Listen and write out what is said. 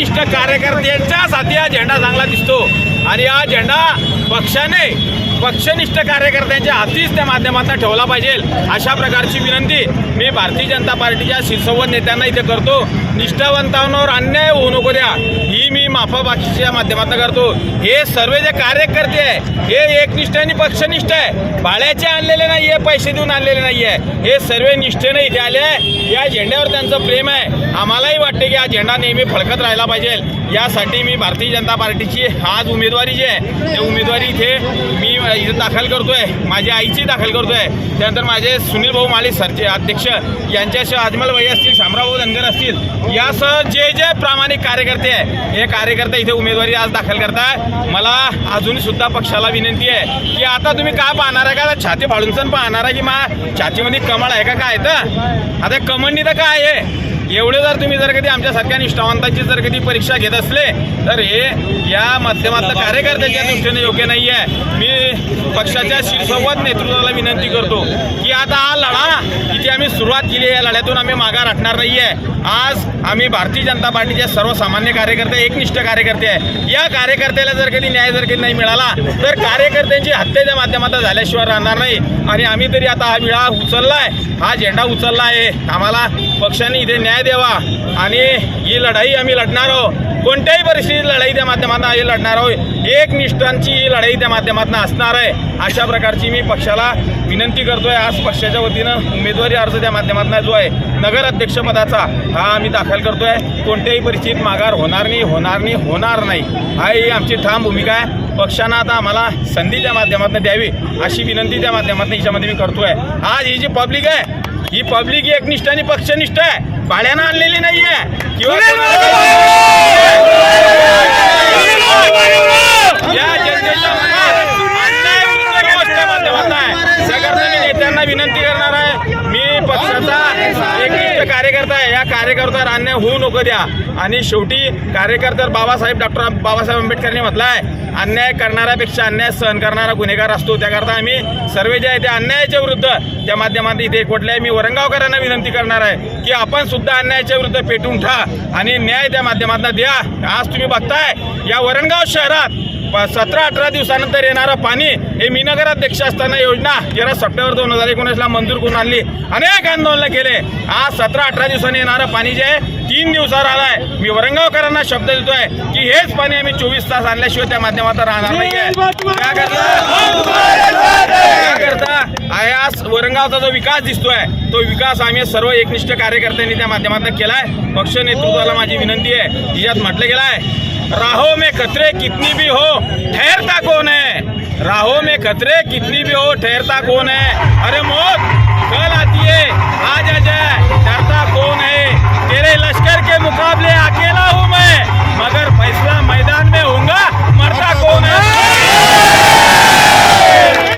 वरिष्ठ कार्यकर्त्यांच्याच हाती हा झेंडा चांगला दिसतो. आणि हा झेंडा पक्षाने पक्षनिष्ठ कार्यकर्त्यांच्या हातीच त्या माध्यमातून ठेवला पाहिजे. अशा प्रकारची विनंती मी भारतीय जनता पार्टीच्या शिरसंवाद नेत्यांना इथे करतो. निष्ठावंतांवर अन्याय होऊ नको द्या. ही मी माफाबाकीच्या माध्यमातून करतो. हे सर्व जे कार्यकर्ते आहे हे एकनिष्ठ आणि पक्षनिष्ठ आहे. बाळ्याचे आणलेले नाही आहे पैसे देऊन आणलेले नाही आहे हे सर्व निष्ठेने इथे आले आहे. या झेंड्यावर त्यांचं प्रेम आहे. आम्हालाही वाटते की हा झेंडा नेहमी फडकत राहिला पाहिजे. यासाठी मी भारतीय जनता पार्टीची आज उमेदवारी जी आहे ते उमेदवारी इथे मी इथे दाखल करतो आहे माझ्या आईची दाखल करतो आहे त्यानंतर माझे सुनील भाऊ माळी सरचे अध्यक्ष यांच्याशी अजमल भाई असतील शामराव धनगर असतील यासह जे जे प्रामाणिक कार्यकर्ते आहे हे कार्यकर्ते इथे उमेदवारी आज दाखल करताय. मला अजूनसुद्धा पक्षाला विनंती आहे की आता तुम्ही का पाहणार आहे? का छाती फाडून सण पाहणार आहे की मा छातीमध्ये कमळ आहे का? काय तर? आता कमंडी तर काय आहे? एवढे जर तुम्ही जर कधी आमच्यासारख्या निष्ठावंतांची जर कधी परीक्षा घेत असले तर हे या माध्यमातलं कार्यकर्त्याच्या दृष्टीने योग्य नाही आहे मी पक्षाच्या शिरसंवाद नेतृत्वाला विनंती करतो की आता हा लढा इथे आम्ही सुरुवात केली आहे. या लढ्यातून आम्ही मागा राखणार नाही आहे आज आम्ही भारतीय जनता पार्टीचे सर्वसामान्य कार्यकर्ते एकनिष्ठ कार्यकर्ते आहे. या कार्यकर्त्याला जर कधी न्याय जर कधी नाही मिळाला तर कार्यकर्त्यांची हत्येच्या माध्यमातून झाल्याशिवाय राहणार नाही. आणि आम्ही तरी आता हा विळा उचलला आहे हा झेंडा उचलला आहे आम्हाला पक्षाने इथे न्याय द्यावा आणि ही लढाई आम्ही लढणार आहोत. कोणत्याही परिस्थितीत लढाई त्या माध्यमातून आम्ही लढणार आहोत. एक निष्ठांची ही लढाई त्या माध्यमातून असणार आहे. अशा प्रकारची मी पक्षाला विनंती करतोय. आज पक्षाच्या वतीनं उमेदवारी अर्ज त्या माध्यमातून जो आहे नगर अध्यक्षपदाचा हा आम्ही दाखल करतोय. कोणत्याही परिस्थितीत माघार होणार नाही होणार नाही होणार नाही. हा ही आमची ठाम भूमिका आहे. पक्षानं आता आम्हाला संधी त्या माध्यमातून द्यावी अशी विनंती त्या माध्यमातून याच्यामध्ये मी करतोय. आज ही जी पब्लिक आहे ही पब्लिक एकनिष्ठ आणि पक्षनिष्ठ आहे. भाड्यानं आणलेली नाही आहे किंवा या जनतेच्या नेत्यांना विनंती करणार आहे. मी पक्षाचा एकनिष्ठ कार्यकर्ता आहे. या कार्यकर्त्यावर अन्याय होऊ नको द्या. आणि शेवटी कार्यकर्त्यावर बाबासाहेब डॉक्टर बाबासाहेब आंबेडकरांनी म्हटलं आहे अन्याय करणाऱ्यापेक्षा अन्याय सहन करणारा गुन्हेगार असतो. त्याकरता आम्ही सर्व जे आहे त्या अन्यायाच्या विरुद्ध त्या माध्यमातून इथे एकवटले. आहे मी वरंगावकरांना विनंती करणार आहे की आपण सुद्धा अन्यायाच्या विरुद्ध पेटून ठा आणि न्याय त्या माध्यमातून द्या. आज तुम्ही बघताय या वरणगाव शहरात सतरा अठरा दिवसानंतर येणारं पाणी हे मी नगराध्यक्ष असताना योजना तेरा सप्टेंबर दोन हजार एकोणीसला मंजूर करून आणली. अनेक आंदोलनं केले. आज सतरा अठरा दिवसांनी येणारं पाणी जे आहे तीन दिवसावर आलाय. मी वरंगावकरांना शब्द देतोय की हेच पाणी आम्ही चोवीस तास आणल्याशिवाय त्या माध्यमातून राहणार त्याकरता त्याकरता आज वरंगावचा जो विकास दिसतोय तो विकास आम्ही सर्व एकनिष्ठ कार्यकर्त्यांनी त्या माध्यमातून केलाय. पक्ष नेतृत्वाला माझी विनंती आहे. तिच्यात म्हटलं गेलं आहे राहो में खतरे कितनी भी हो ठहरता कौन है? राहो में खतरे कितनी भी हो ठहरता कौन है? अरे मौत!